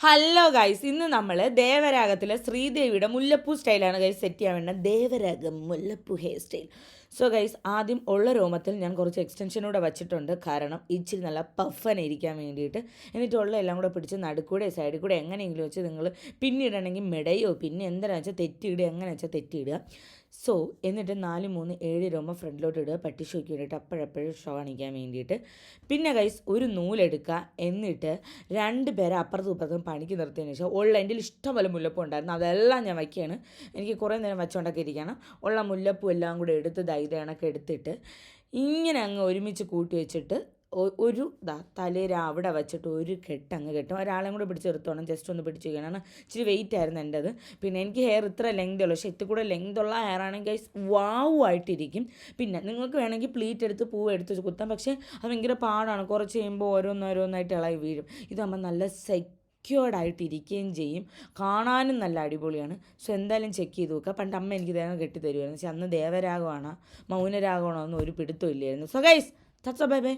Hello guys ഇന്ന് നമ്മൾ ദേവരാഗത്തിലെ ശ്രീദേവിയുടെ മുല്ലപ്പൂ സ്റ്റൈലാണ് ഗൈസ് സെറ്റ് ചെയ്യാൻ വേണ്ട ദേവരാഗം മുല്ലപ്പൂ ഹെയർ സ്റ്റൈൽ സോ ഗൈസ് ആദ്യം ഉള്ള രോമത്തിൽ ഞാൻ കുറച്ച് എക്സ്റ്റൻഷനൂടെ വച്ചിട്ടുണ്ട്. കാരണം ഇച്ചിരി നല്ല പഫനെ ഇരിക്കാൻ വേണ്ടിയിട്ട്. എന്നിട്ട് ഉള്ള എല്ലാം കൂടെ പിടിച്ച് നടുക്കൂടെ സൈഡിൽ കൂടെ എങ്ങനെയെങ്കിലും വെച്ച് നിങ്ങൾ പിന്നിടണമെങ്കിൽ മെടയോ പിന്നെ എന്തിനാ വെച്ചാൽ തെറ്റിയിടുക എങ്ങനെ വെച്ചാൽ തെറ്റിയിടുക. സോ എന്നിട്ട് നാല് മൂന്ന് ഏഴ് രോമ ഫ്രണ്ടിലോട്ട് ഇടുക. പട്ടി ഷോയ്ക്ക് വേണ്ടിയിട്ട് അപ്പോഴപ്പോഴും ഷോ കാണിക്കാൻ വേണ്ടിയിട്ട്. പിന്നെ ഗൈസ് ഒരു നൂലെടുക്കുക. എന്നിട്ട് രണ്ട് പേരെ അപ്പുറത്തും ഇപ്പുറത്തും പണിക്ക് നിർത്തിയതിന് ശേഷം ഉള്ള എന്റെ ഇഷ്ടംപോലെ മുല്ലപ്പൂ ഉണ്ടായിരുന്നു. അതെല്ലാം ഞാൻ വയ്ക്കുകയാണ്. എനിക്ക് കുറേ നേരം വെച്ചുകൊണ്ടൊക്കെ ഇരിക്കണം. ഉള്ള മുല്ലപ്പൂ എല്ലാം കൂടെ എടുത്ത് ദൈതണക്ക് എടുത്തിട്ട് ഇങ്ങനെ അങ്ങ് ഒരുമിച്ച് കൂട്ടി വെച്ചിട്ട് ഒരു ദാ തലേര അവിടെ വെച്ചിട്ട് ഒരു കെട്ട് അങ്ങ് കെട്ടും. ഒരാളെയും കൂടെ പിടിച്ച് നിർത്തോണം. ജസ്റ്റ് ഒന്ന് പിടിച്ച് കാരണം ഇച്ചിരി വെയിറ്റ് ആയിരുന്നു എന്റെ അത് പിന്നെ എനിക്ക് ഹെയർ ഇത്ര ലെങ്ത് ഉള്ളൂ. പക്ഷേ ഇത്തിരി കൂടെ ലെങ്ത് ഉള്ള ഹെയർ ആണെങ്കിൽ വാവ് ആയിട്ടിരിക്കും. പിന്നെ നിങ്ങൾക്ക് വേണമെങ്കിൽ പ്ലീറ്റ് എടുത്ത് പൂവ് എടുത്ത് കുത്താം. പക്ഷേ അത് ഭയങ്കര പാടാണ്. കുറച്ച് കഴിയുമ്പോൾ ഓരോന്നോരോന്നായിട്ട് ഇളകി വീഴും. ഇതാകുമ്പോൾ നല്ല സെക്യൂർഡ് ആയിട്ട് ഇരിക്കുകയും ചെയ്യും. കാണാനും നല്ല അടിപൊളിയാണ്. സോ എന്തായാലും ചെക്ക് ചെയ്ത് നോക്കുക. പണ്ട് അമ്മ എനിക്ക് ദേഹം കെട്ടി തരുമായിരുന്നു പക്ഷെ അന്ന് ദേവരാഗമാണോ മൗനരാഗമാണോ ഒന്നും ഒരു പിടുത്തം ഇല്ലായിരുന്നു. സോ ഗൈസ് തച്ച ബൈ ബൈ